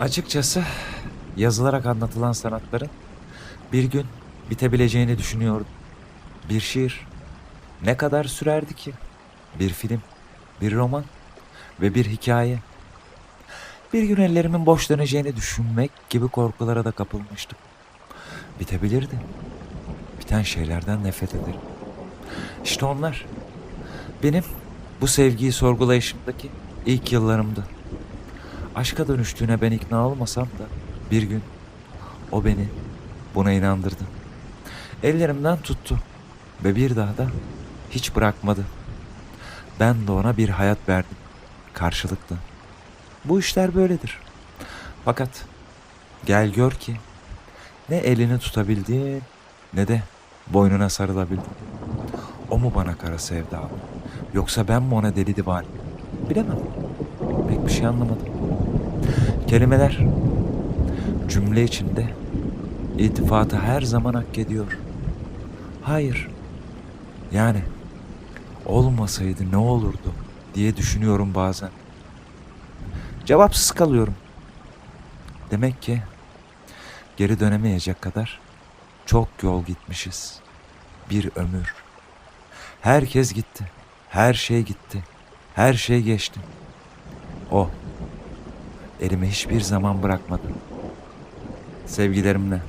Açıkçası yazılarak anlatılan sanatların bir gün bitebileceğini düşünüyordum. Bir şiir ne kadar sürerdi ki? Bir film, bir roman ve bir hikaye. Bir gün ellerimin boş döneceğini düşünmek gibi korkulara da kapılmıştım. Bitebilirdi. Biten şeylerden nefret ederim. İşte onlar. Benim bu sevgiyi sorgulayışımdaki ilk yıllarımdı. Aşka dönüştüğüne ben ikna olmasam da bir gün o beni buna inandırdı. Ellerimden tuttu ve bir daha da hiç bırakmadı. Ben de ona bir hayat verdim karşılıklı. Bu işler böyledir. Fakat gel gör ki ne elini tutabildim ne de boynuna sarılabildim. O mu bana kara sevdalı? Yoksa ben mi ona deli divane? Bilemem. Pek bir şey anlamadım. Kelimeler cümle içinde iltifatı her zaman hak ediyor. Hayır. Yani olmasaydı ne olurdu diye düşünüyorum bazen. Cevapsız kalıyorum. Demek ki geri dönemeyecek kadar çok yol gitmişiz. Bir ömür. Herkes gitti. Her şey gitti. Her şey geçti. O elimi hiçbir zaman bırakmadı. Sevgilerimle.